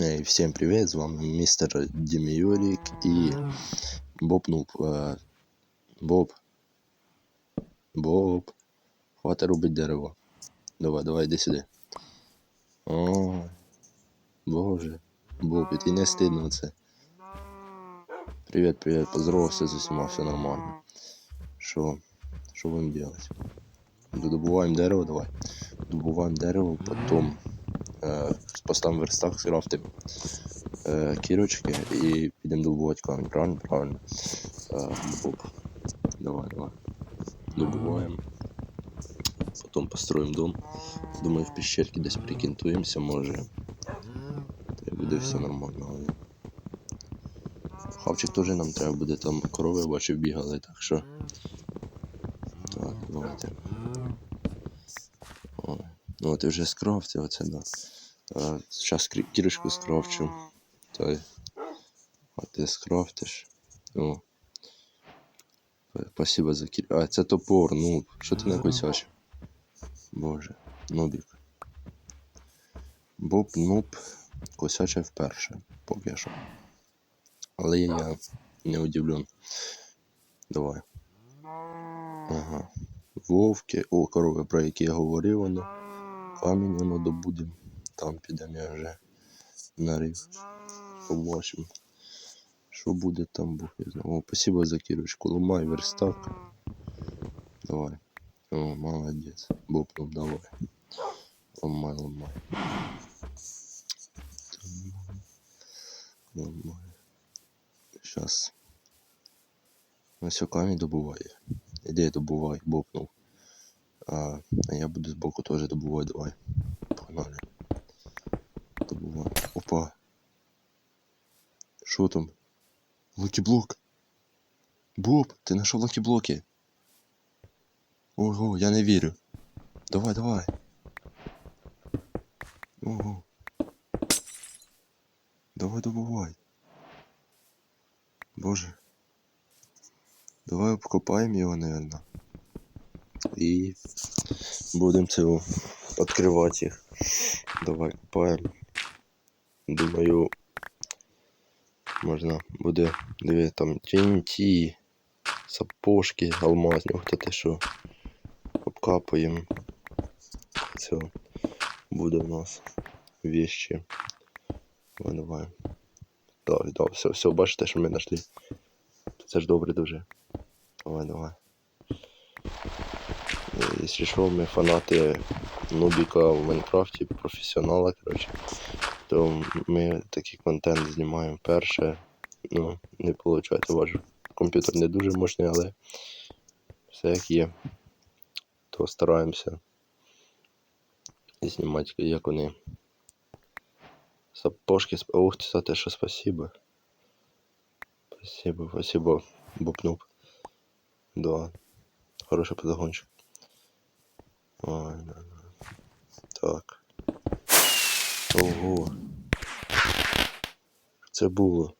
Эй, всем привет, з вами містер Діміюрік і Боб Нуб. Е, Боб. Боб. Хватить рубить дерево. Давай, давай, йди сюди. О, Боже. Боб, і ти не стидно це. Привіт, привіт, поздоровався з усіма, все нормально. Що? Що будемо делать? Добуваємо дерево, давай. Добуваємо дерево, потім е, поставимо верстак, скрафтимо е, кірочки і підемо добувати камінь, правильно? Правильно. Е, Боб. Давай, давай. Добуваємо. Потім построїмо дом. Думаю, в пещерці десь прикінтуємося, може. Та буде все нормально. Але... Хавчик теж нам треба буде, там корови бачив бігали, так що. Так, давайте. Ой. Ну, я вже скрафтив оце, да. Зараз кірочку скрафчу. Та. А ти скрафтиш. О. Спасибо за кір. А, це топор, ну. Що ти накосячив? Боже, нубік. Боб нуб косячив вперше, поки що. Але я не удивлен. Давай. Ага. Вовки, о, корови, про які я говорив, воно. Камінь воно добудемо. Там підемо я вже нарив. Побачимо. Що буде там, Бог я знаю. О, спасибо за кірочку. Ломай верстак. Давай. О, молодець. Боб, ну давай. Ломай, ломай. Ломай. Сейчас. Ось камінь добуває. Іди добувай, бопнув. А, а я буду збоку теж добувати, давай. Погнали. Добувай. Опа. Що там? Лакіблок. Боб, ти знайшов лакіблоки. Ого, я не вірю. Давай, давай. Ого. Давай добувай. Боже. Давай обкопаємо його, наверное. І будемо цього відкривати їх. Давай копаємо. Думаю, можна буде диви там TNT, сапожки, алмазні, ох ти що. Обкапаємо. Це буде в нас вещи. Давай, давай. Так, все, все, бачите, що ми знайшли. Це ж добре дуже. Давай, давай. Е, Якщо що, ми фанати Нубіка в Майнкрафті, професіонала, коротше, то ми такий контент знімаємо перше. Ну, не виходить, ваш комп'ютер не дуже мощний, але все як є. То стараємося знімати, як вони. Сапожки, ух ти, за те, що спасибо. Спасибо, спасибо, бупнув. Да. Хороший подогончик. Ой, да, да. Так. Ого. Це було.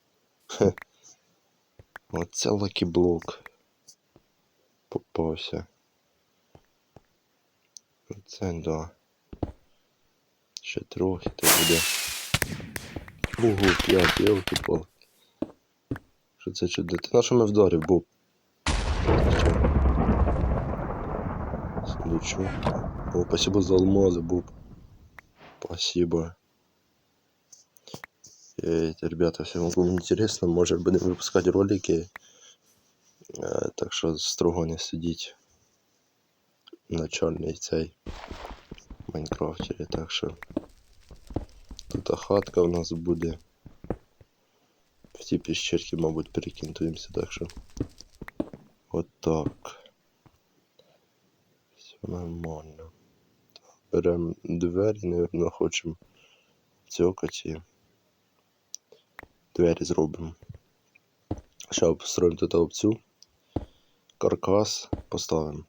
Хе. Оце лакіблок. Попався. Це да. Ще трохи то буде. Ого, п'ять, елки пал. Що це чудо? Ти на що ми вдарив, Боб? Сундучок. О, спасибо за алмазы, Боб. Спасибо. Эй, ребята, если вам интересно, может будем выпускать ролики. Е, Так що строго не сидіть. Начальний цей в Майнкрафтері, так що тут хатка у нас буде. В ті піщерки, мабуть, перекинтуємося, так що. От так. Все нормально. Беремо двері, наверное, хочемо цьокати. Двері зробимо. Зараз построїмо тут опцю. Каркас поставимо.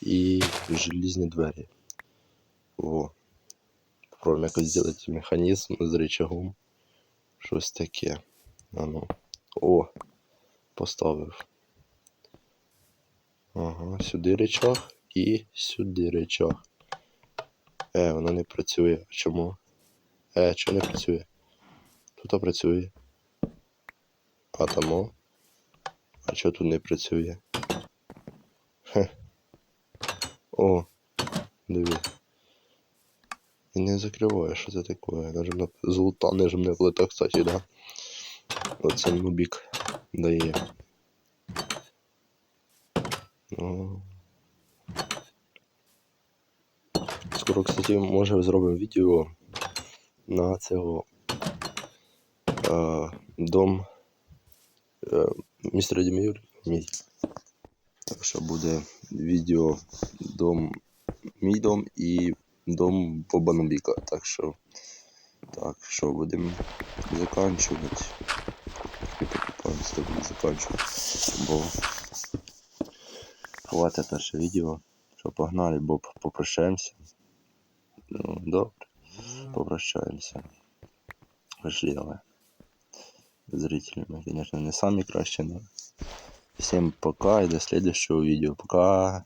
І желізні двері. Во. Попробуємо якось зробити механізм з рычагом. Щось таке. А. О! Поставив. Ага, сюди речах і сюди речах. Е, воно не працює. Чому? Е, чи не працює? Тут працює. А тамо? А чого тут не працює? Хе. О, диви. І не закриває, що це таке? Нажимна... Золота нажимна плита, кстати, да. Оце нубік дає. О. Скоро, кстати, може зробимо відео на цього дом е, містера Демір. Мій. Так що буде відео дом, мій дом і дом Боба Нубіка. Так що, так що будемо заканчувати. І покупаємося, буду заканчувати. Бо хватить перше відео. Що погнали, Боб, попрощаємося. Ну, добре. Попрощаємося. Пошли давай. Зрители мы, конечно, не самі кращие, но всем пока и до следующего видео. Пока.